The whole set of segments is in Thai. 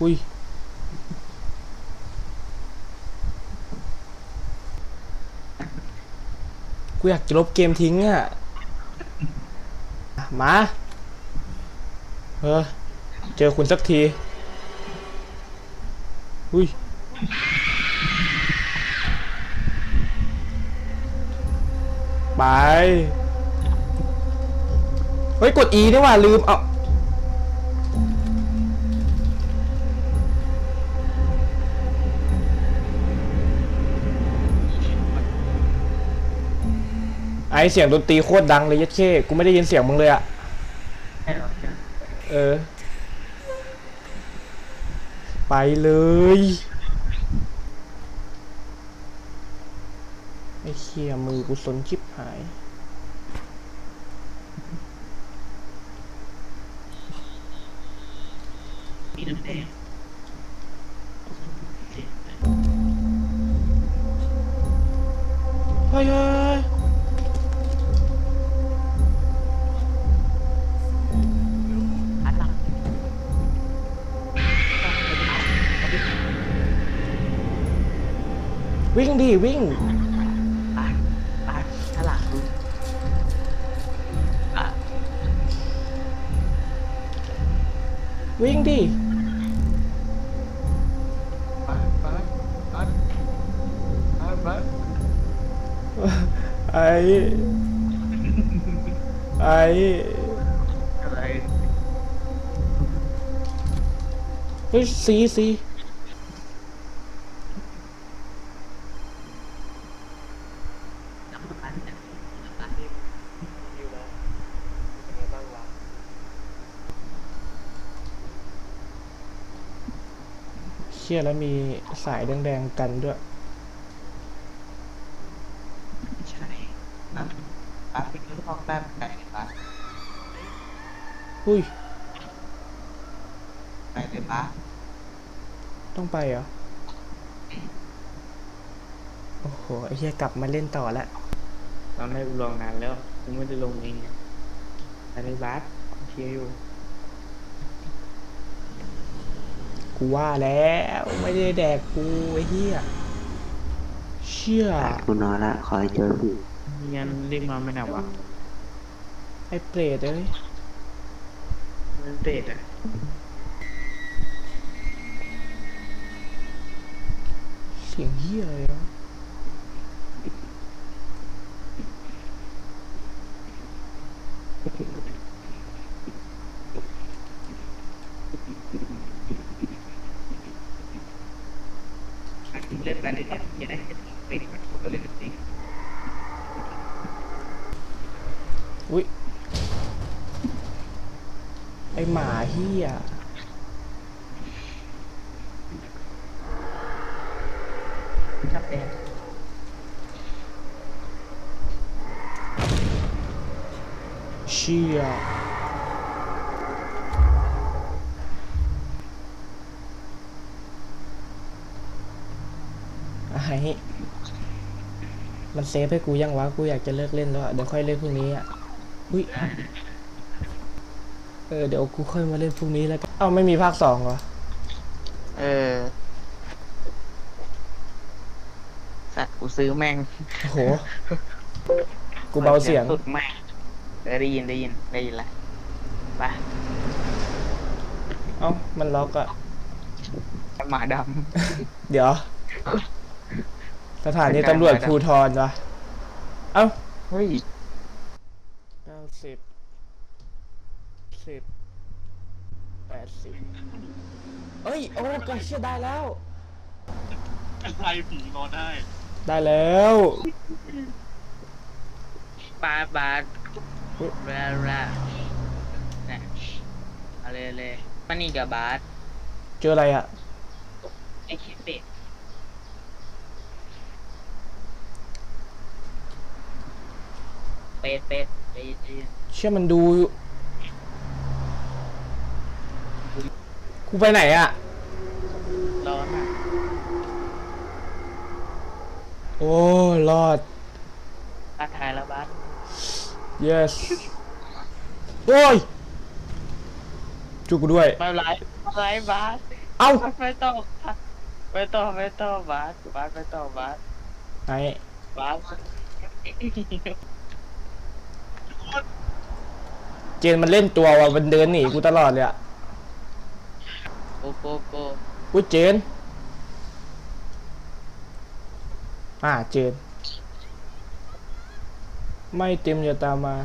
อุ้ยกูอยากจะลบเกมทิ้งอะ มา เออ เจอคุณสักที อุ้ยไป ฮ้ยกด E นี่หว่าลืม เอาไอเสียงดนตรีโคตรดังเลยยัดเข้กูไม่ได้ยินเสียงมึงเลยอะเออ ไปเลยไอเคียมือกูสนชิบหาย มีน้ำแดง เฮ้ยเฮ้ยอันหลังวิ่งดิวิ่งไปไปอันหลังอะวิ่งดิ ไอ้ไอ้อะไรเฮ้ยสีสีน้ำมันเนี่ยน้ำมันอยู่แล้วเป็นไงบ้างวะเชี่ยแล้วมีสายแดงๆกันด้วย ใช่อะอะไปกินข้าวแป๊บไก่ปะ อุ้ย ไปเลยปะต้องไปเหรอ โอ้โห ไอ้เหี้ยกลับมาเล่นต่อแล้วตอนแรกกูลองนานแล้วกูไม่ได้ลงเองไงแต่ในบาสเชียร์อยู่ กูว่าแล้ว ไม่ได้แดกกูไอ้เหี้ย เชี่ย กูนอนละ ขอให้เจอพี่ มีงานเรียกมาไม่หนาวะไอ้เปรตเอ้ย มันเตะอะ เสียงเหี้ยอะไรวะ เล่นไปเรื่อยๆอย่าได้ไปดีกว่าก็เล่นจริง อุ้ย ไอ้หมาเหี้ย ชอบแดงเชี่ยไอ้มันเซฟให้กูยังวะ กูอยากจะเลิกเล่นแล้วอะเดี๋ยวค่อยเล่นพรุ่งนี้อะอุ้ย เออ เดี๋ยวกูค่อยมาเล่นพรุ่งนี้แล้วกันเอ้าไม่มีภาคสองเหรอ เออสัตว์กู ซื้อแม่งโอ้โห กูเบาเสียง สุดแม่งเออได้ยินได้ยินได้ยินละไปเอ้า มันล็อกอะหมาดเดี๋ยว สถานีตำรวจภูทรวะเอ้าำเฮ้ยเก้าสิบสิบแปดสิบเอ้ย โอ้ก็เชื่อได้แล้ว อะไรผีนอนได้ ได้แล้วบาสบาสเฮ้ยแร่แร่เนี่ยเอาเลยเลยมานี่กับบาสเจออะไรอะไอ้เคเป็ดเป็ดเป็ดเป็ดเป็ดเชื่อมันดูกูไปไหนอะ ร้อนอะ โอ้ รอด ทักทายแล้วบาส yes โอ้ยช่วยกูด้วย ไม่เป็นไรไม่เป็นไรบาสเอ้าไปต่อไปต่อไปต่อบาสบาสไปต่อบาสไอ้บาสเจนมันเล่นตัวว่ะมันเดินหนีกูตลอดเลยอะโกโกโกอุ้ยเจน อ่าเจนไม่เต็มอย่าตามมา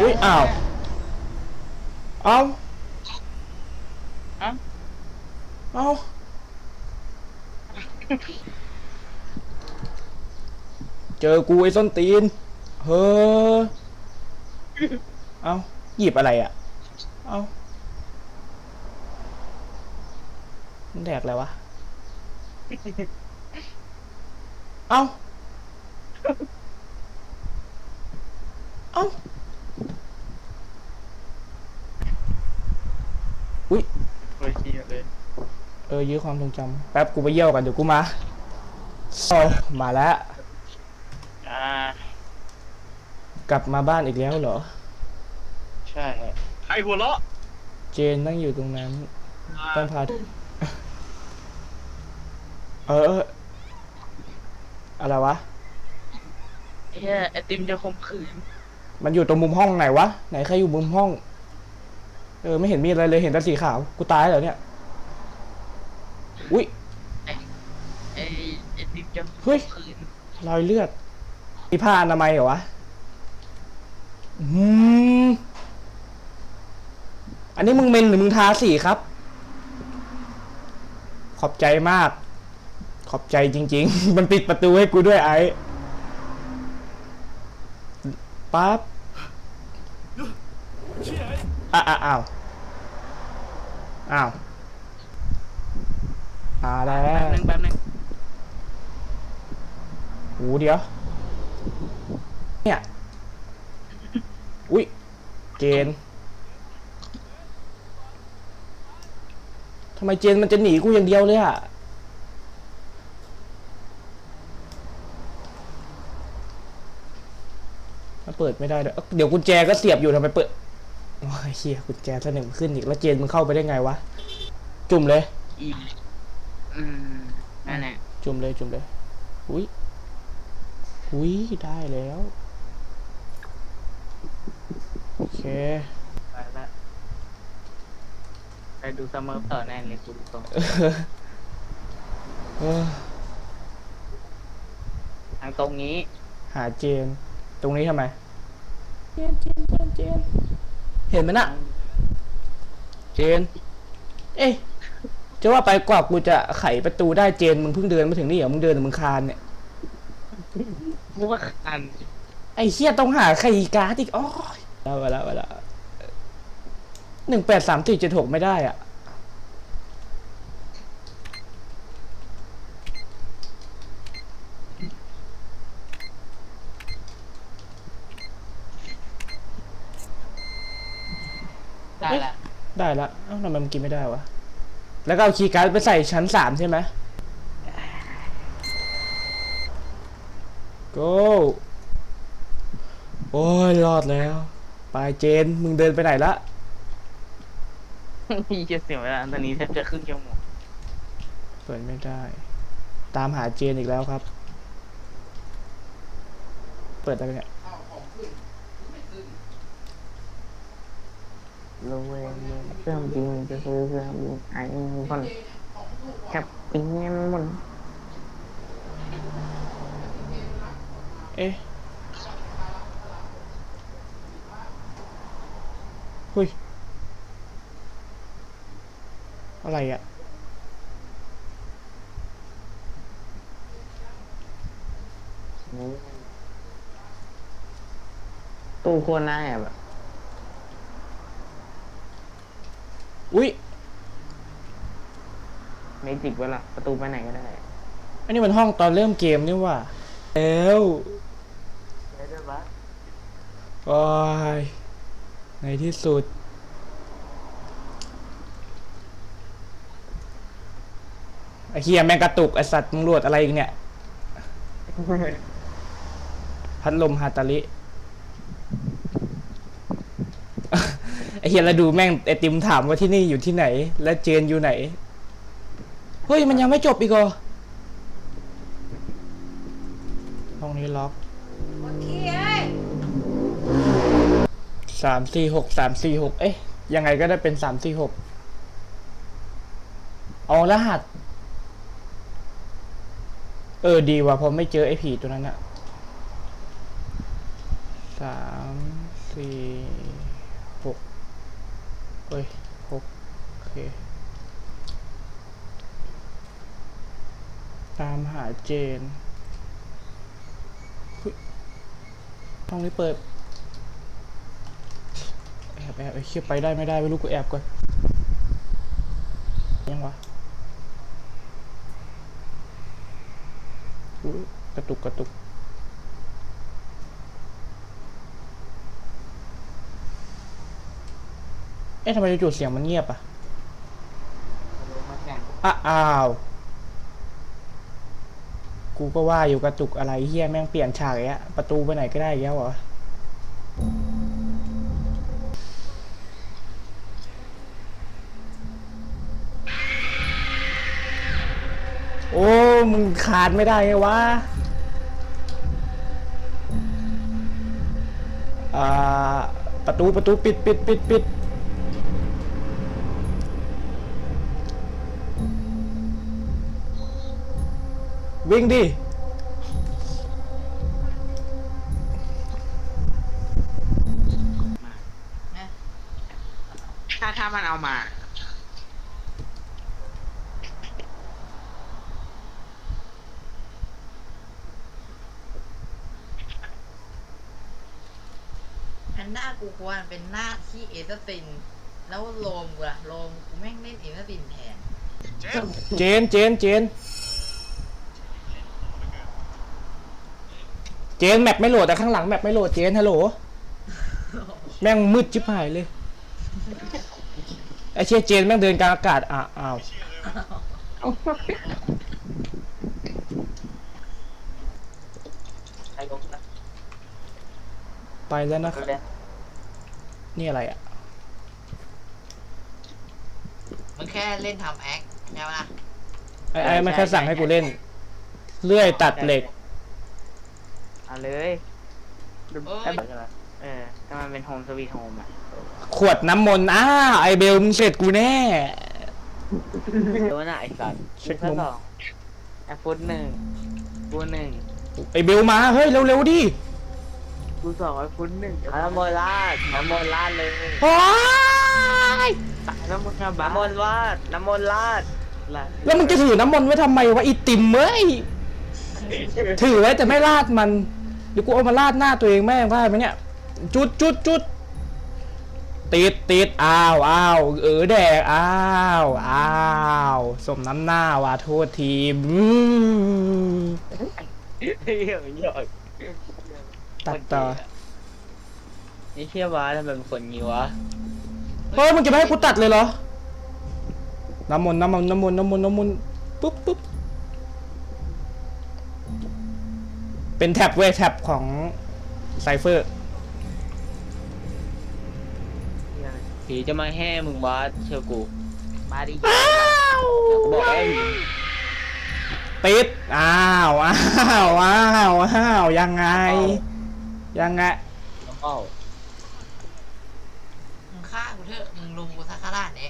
อุ๊ยอ้าวเอ้าเอ้าเอ้าเจอกูไอ้ส้นตีน เฮ้อ เอ้าหยิบอะไรอะ เอ้ามันแดกอะไรวะ เอ้า เอ้า อุ้ยโอ้ยเชียเลยเออยื้อความทรงจำแป๊บกูไปเยี่ยวกันเดี๋ยวกูมาโอ้มาแล้ว อ่า กลับมาบ้านอีกแล้วเหรอ ใช่ ใครหัวเราะเจนนั่งอยู่ตรงนั้นอ่าต้องพา เออ อะไรวะเฮียไอติมจะข่มขืนมันอยู่ตรงมุมห้องไหนวะไหนใครอยู่มุมห้อง เออไม่เห็นมีอะไรเลยเห็นแต่สีขาวกูตายแล้วเนี่ยอุ้ย ไอไอติมจะเฮ้ยข่มขืนรอยเลือดมีผ้าอนามัยเหรอวะอืมอันนี้มึงเมนหรือมึงทาสีครับ ขอบใจมาก ขอบใจจริง ๆ มันปิดประตูให้กูด้วยไอ้ปั๊บอะอะอ้าวอ้าวมาแล้แป๊บวนึงแป๊บนึงหูเดียว เนี่ย อุ๊ยเจนทำไมเจนมันจะหนีกูอย่างเดียวเลยอะ ถ้าเปิดไม่ได้ด้วยเอ้าเดี๋ยวกุญแจก็เสียบอยู่ทำไมเปิดโอ้ยเฮียกุญแจสนึ่งขึ้นอีกแล้วเจนมึงเข้าไปได้ไงวะจุ่มเลยอีอืมนั่นแหละจุ่มเลยจุ่มเลยอุ้ยอุ้ยได้แล้วโอเคไปละไปดูซัมเมอร์ต่อแน่เลยกูดูตรงเออทางตรงนี้ หาเจน ตรงนี้ทำไม เจนเจนเจนเจนเห็นไหมน่ะ เจน เอ๊ะจะว่าไปกว่ากูจะไขประตูได้เจนมึงเพิ่งเดินมาถึงนี่เหรอมึงเดินหรือมึงคานเนี่ยพวกอันไอ้เฮียต้องหาไข่การ์ดอีกอ๋อแล้วไปแล้วไปแล้วหนึ่งแปดสามสี่เจ็ดหกไม่ได้อะ ได้ละเอ้าทำไมมันกินไม่ได้วะ แล้วก็เอาคีย์การ์ดไปใส่ชั้นสามใช่ไหม go โอ้ยรอดแล้ว ไปเจน มึงเดินไปไหนละพี่จะเสียเวลาตอนนี้แทบจะครึ่งชั่วโมงเปิดไม่ได้ ตามหาเจนอีกแล้วครับ เปิดได้ไหมเนี่ย โลเวงเครื่องบินจะซื้อเครื่องบินไอ้คนแคปปิ้งเงินบนเอ๊ะเฮ้ย อะไรอะตู้โคนหน้าแอบ อะอุ้ยเมจิกเวลาประตูไปไหนก็ได้ อันนี้มันห้องตอนเริ่มเกมนี่หว่าแล้วได้ด้วยปะโอ้ยในที่สุด ไอ้เฮียแมงกระตุก ไอสัตว์มึงรวดอะไรอีกเนี่ย พัดลมฮาตาลิ ไอ เฮียแล้วดูแม่งไอติมถามว่าที่นี่อยู่ที่ไหน และเจนอยู่ไหน เฮ้ยมันยังไม่จบอีกเหรอห้องนี้ล็อกสามสี่หกสามสี่หกเอ๊ะยังไงก็ได้เป็นสามสี่หกเอารหัส เออดีว่ะเพอไม่เจอไอ้ผีตัวนั้นอะสามสี่หก เฮ้ยหกโอเค ตามหาเจนเฮ้ยห้องนี้เปิด แอบแอบไอ้เคียไปได้ไม่ได้ไม่รู้กูแอบก่อน ยังวะอุ๊ยกระตุกกระตุก อ๊ะทำไมจู่ๆเสียงมันเงียบอะอะอ้าว กูก็ว่าอยู่กระตุกอะไรเฮียแม่งเปลี่ยนฉากอย่างเงี้ยประตูไปไหนก็ได้อีกแล้วเหรอโอ้ มึงขาดไม่ได้ไงวะ อ่า ประตูประตูปิดปิดปิดปิด วิ่งดิ ถ้าถ้ามันเอามา แพนด้ากูควรเป็นหน้าที่เอสติน แล้วโลมกูล่ะโลมกูแม่งเล่นเอสตินแทน เจน เจน เจน เจนแมปไม่โหลดแต่ข้างหลังแมปไม่โหลดเจนฮัลโหลแม่งมืดชิบหายเลยไอเชี่ยเจนแม่งเดินกลางอากาศอะอ้าวใช้ลงนะไปแล้วนะครับนี่อะไรอะมึงแค่เล่นทำแอคใช่ปะไอ้ไอ้มันแค่สั่งให้กูเล่น เลื่อยตัดเหล็ก เอาเลยไอ้แบบเออถ้ามันเป็นโฮมสวีทโฮมอะขวดน้ำมนต์อ้าไอเบลมึงเสร็จกูแน่ โดนอะไอ้สัตว์เช็คมุม สองไอ้ฟุตหนึ่งกูหนึ่งไอเบลมาเฮ้ยเร็วๆดิกูสองไอ้ฟุตหนึ่งน้ำมนต์ลาดน้ำมนต์ลาดเลยโอ้ยตายน้ำมนต์น้ำมนต์ลาดน้ำมนต์ลาดลาดแล้วมึงจะถือน้ำมนต์ไว้ทำไมวะอีติมเอ้ยถือไว้แต่ไม่ราดมัน เดี๋ยวกูเอามาราดหน้าตัวเองแม่งได้ไหมเนี่ย จุดจุดจุดติดติดอ้าวอ้าวเออแดกอ้าวอ้าวสมน้ำหน้าว่ะโทษทีอืมเหี้ยมันหยอกตัดต่อนี่เชื่อว่าทำไมเป็นคนงี้วะเฮ้ยมึงจะไม่ให้กูตัดเลยเหรอน้ำมนต์น้ำมนต์น้ำมนต์น้ำมนต์น้ำมนต์ปุ๊บปุ๊บ เป็นแท็บเว้ยแท็บของไซเฟอร์ผีจะมาแห่มึงวะเชื่อกู มาดิอ้าวกูบอกไอ้ผีติดอ้าวอ้าวอ้าวอ้าวยังไง ยังไงน้องเอ้ามึงฆ่ากูเถอะมึงลุมกูสักขนาดนี้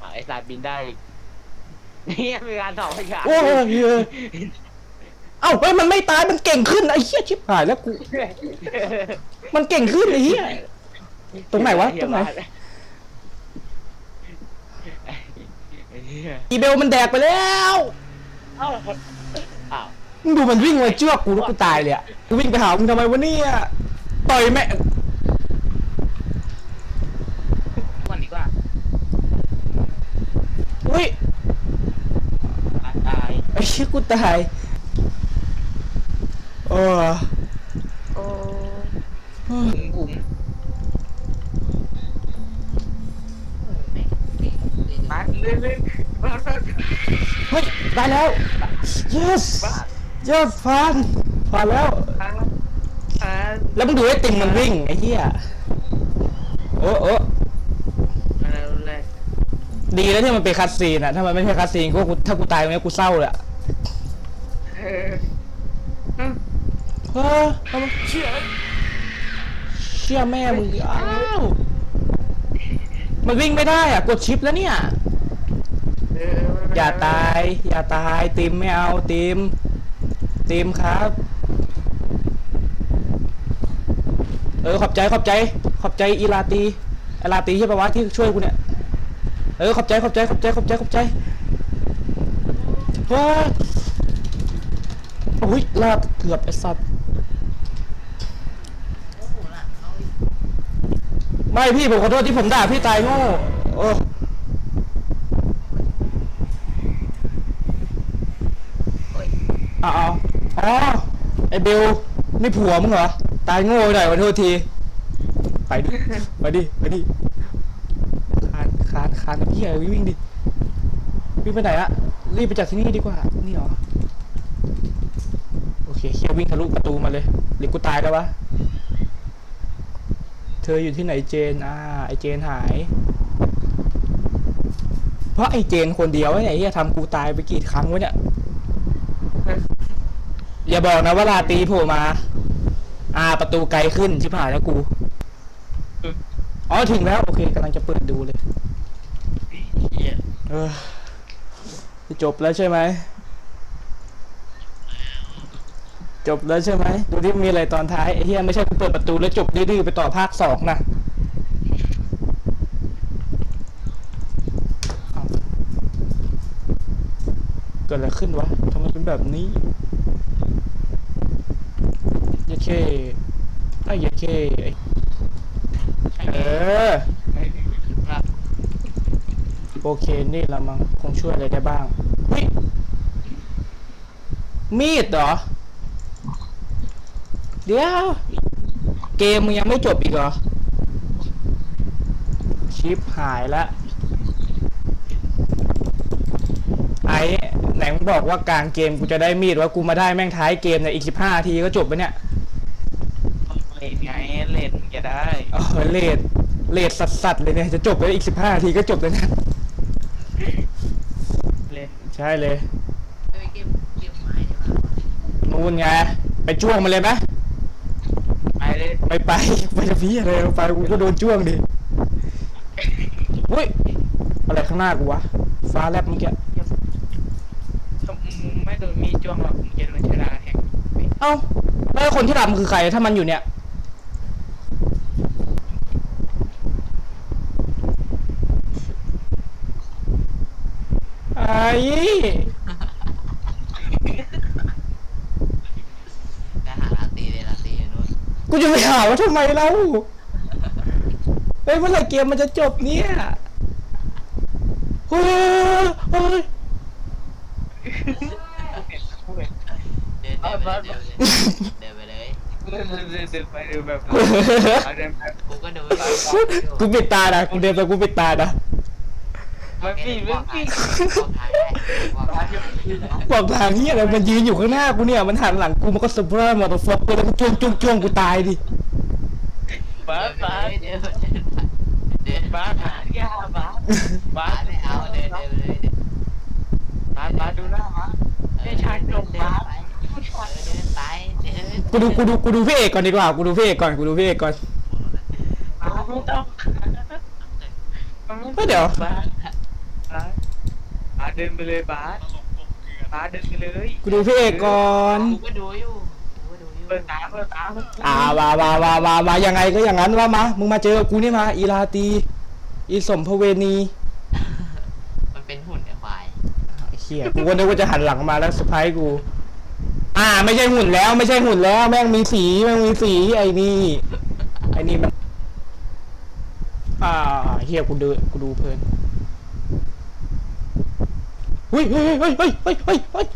อะไอ้สายบินได้อีกนี่มีการสอบพยานโอ้ย เฮ้ยเอ้าเฮ้ยมันไม่ตายมันเก่งขึ้นไอ้เหี้ยชิบหายแล้วกูมันเก่งขึ้นไอ้เหี้ย ตรงไหนวะตรงไหน ไอ้เหี้ยอีเบลมันแดกไปแล้วเอ้าอ้าวมึงดูมันวิ่งมาเชือกกูแล้วกูตายเลยอะกูวิ่งไปหามึงทำไมวะเนี่ยต่อยแม่ก่อนดีกว่าอุ้ยตายไอ้เชี่ยกูตาย โอ้โอ้บุ๋มบุ๋มโอ้แม่งเก่งเลยมาเรื่อยๆมาเรื่อยเฮ้ยได้แล้ว yes yes ผ่านผ่านแล้วๆอ่าแล้วมึงดูไอ้ติมมันวิ่งไอ้เหี้ยโอ้โอ้ดีแล้วที่มันเป็นคัสซีนอะถ้ามันไม่ใช่คัสซีนกูกูถ้ากูตายตรงนี้กูเศร้าเลยอะ เออ เฮ้ย เอามเชื่อเชื่อแม่มึงอ้าวมันวิ่งไม่ได้อะกดชิปแล้วเนี่ย เอออย่าตาย อย่าตายติมไม่เอาติมติมครับ เออขอบใจขอบใจ ขอบใจอีลาตีอีลาตีใช่ปะวะที่ช่วยกูเนี่ย เออขอบใจขอบใจขอบใจขอบใจขอบใจเฮ้ยโอ้ยลาดเกือบไอสัตว์ โอ้โหหลังเขาอีก ไม่พี่ผมขอโทษที่ผมด่าพี่ตายโง่โอ้เอาเอาอ๋อไอเบลนี่ผัวมึงเหรอ ตายโง่หน่อยขอโทษที ไปดิ ไปดิ ไปดิคานคานคานพี่เอ๋วิ่งดิ วิ่งไปไหนอะรีบไปจากที่นี่ดีกว่า นี่เหรอ โอเคเคียวิ่งทะลุประตูมาเลย หรือกูตายแล้ววะ เธออยู่ที่ไหนเจน อ่า ไอเจนหาย เพราะไอเจนคนเดียวไอ้ไหนที่จะทำกูตายไปกี่ครั้งวะเนี่ย อย่าบอกนะว่าลาตีโผล่มา อ่า ประตูไกลขึ้นชิบหายแล้วกู อ๋อ ถึงแล้ว โอเคกำลังจะเปิดดูเลยเหี้ยเออจะจบแล้วใช่ไหม จบแล้วใช่ไหมดูที่มีอะไรตอนท้ายไอ้เฮียไม่ใช่กูเปิดประตูแล้วจบดื้อๆไปต่อภาคสองนะเกิดอะไรขึ้นวะทำไมเป็นแบบนี้ยาเคไอ้ยาเคเออโอเคนี่ละมั้งคงช่วยอะไรได้บ้าง มีดเหรอ เดี๋ยว เกมมึงยังไม่จบอีกเหรอ ชิปหายละ ไอ้ไหนมึงบอกว่ากลางเกมกูจะได้มีดว่ากูมาได้แม่งท้ายเกมในยอีกสิบห้าทีก็จบไปะเนี่ยเล่นไงเล่นจะได้เออเลดเลดสัดๆเลยเนี่ยจะจบไปอีกสิบห้าทีก็จบเลยเนี่ยเล่นใช่เลยไปเก็บเก็บไม้ดีกว่านู่นไง ไปจ้วงมันเลยไหม ไปไปไปจะพี่อะไรไปกูก็โดนจ้วงดิเฮ้ยอะไรข้างหน้ากูวะฟ้าแลบเมื่อกี้ไม่โดนมีจ้วงหรอกมึงจะโดนชะดาแทงเอ้าแล้วคนที่ทำคือใครถ้ามันอยู่เนี่ยไอ้ จะหาลาตีเลยลาตีอยู่นู่น กูจะไปหาว่าทำไมเล่าเฮ้ยเมื่อไหร่เกมมันจะจบเนี่ยเฮ้ยเฮ้ยเดินเดินไปเลยเดินไปเลยเดินเดินเดินเดินไปเดินแบบเดินแบบกูก็ดูกูปิดตานะกูเดินไปกูปิดตานะ มันปีมันปีบอกทางได้บอกทางได้บอกทางนี้อะไรมันยืนอยู่ข้างหน้ากูเนี่ยมันหันหลังกูมันก็สเปรย์มอเตอร์ฟอกกูแล้วก็จ้วงจ้วงจ้วงกูตายดิบ้าเดินไปบ้าเลยเดินเดินเดินบ้าหายาบ้าบ้าบ้าไม่เอาเดินเดินเลยบ้าบ้าดูหน้าบ้าเดินเดินไปเดินไปเดินกูดูกูดูกูดูพี่เอกก่อนดีกว่ากูดูพี่เอกก่อนกูดูพี่เอกก่อนบ้าไม่ต้องก็เดี๋ยวบ้าบ้าบ้า เดินไปเลยบ้าบ้าเดินไปเลยกูดูพี่เอกก่อนกูก็ดูอยู่กูก็ดูอยู่เปิดตาเปิดตาอ่าว่าว่าว่าว่าว่ายังไงก็อย่างนั้นว่ามามึงมาเจอกูนี่มาอีลาตีอีสมภเวณีมันเป็นหุ่นไอ้ควายไอ้เฮียกูก็นึกว่าจะหันหลังมาแล้วเซอร์ไพรส์กู อ่า ไม่ใช่หุ่นแล้วไม่ใช่หุ่นแล้ว แม่งมีสีแม่งมีสีไอ้นี่ไอ้นี่มันอ่าเฮียกูดูกูดูเพลิน เฮ้ยเฮ้ยเฮ้ยเฮ้ยเฮ้ยเฮ้ยเฮ้ย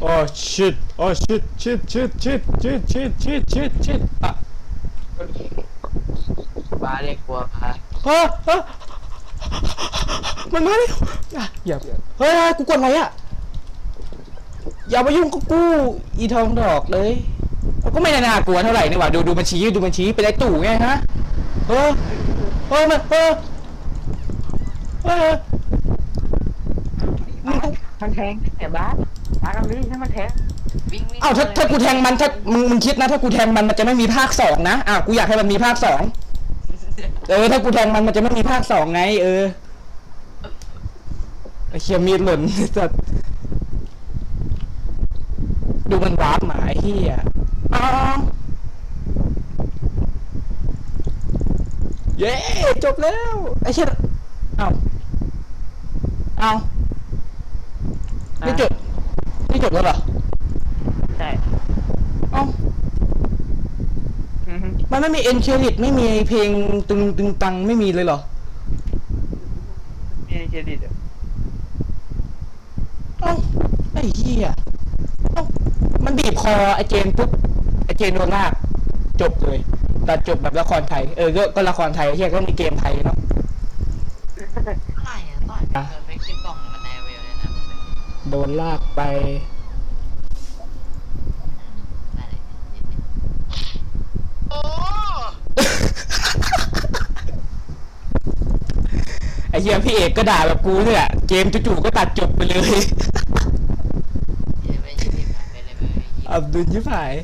โอ้ shit โอ้ shit shit shit shit shit shit shit shit shit อะบ้าเรียกกลัวบ้าเฮ้ยเฮ้ยมันมาแล้วอะอย่าเฮ้ยกูกดอะไรอะอย่ามายุ่งกับกูอีทองดอกเลยก็ไม่น่ากลัวเท่าไหร่นี่หว่าดูดูมันชี้ดูมันชี้เป็นไอ้ตู่ไงฮะเออ เออมันเออเออมึงมันแทงแต่บ้าสบ้ากันดิให้มันแทงวิ่งวิ่งเอ้าถ้าถ้ากูแทงมันถ้ามึงมึงคิดนะถ้ากูแทงมันมันจะไม่มีภาคสองนะอะกูอยากให้มันมีภาคสองเออถ้ากูแทงมันมันจะไม่มีภาคสองไง เออไอ้เคียมีดหล่นสัสดูมันวาร์ปมาไอ้เหี้ยอ้าวเย้ จบแล้วไอ้เชี่ยเอ้าเอ้านี่จบนี่จบแล้วเหรอใช่เอ้าอือฮึมันไม่มีเอ็นเครดิตไม่มีเพลงตึงตึงตังไม่มีเลยเหรอมีเครดิตอะเอ้าไอ้เหี้ยเอ้ามันบีบคอไอ้เจนปุ๊บไอ้เจนโดนลากจบเลย แต่จบแบบละครไทย เออ ก็ก็ละครไทยไอ้เหี้ยก็มีเกมไทยเนาะอะไรอะต่อยเกิดไปขึ้นกล่องมันแนวเวลเลยนะโดนลากไปได้เลยนิดนึงไอ้เหี้ยพี่เอกก็ด่าแบบกูเนี่ย เกมจู่ๆก็ตัดจบไปเลย เดี๋ยวไปยิบไปเลยไปยิบอับดุลยิบหาย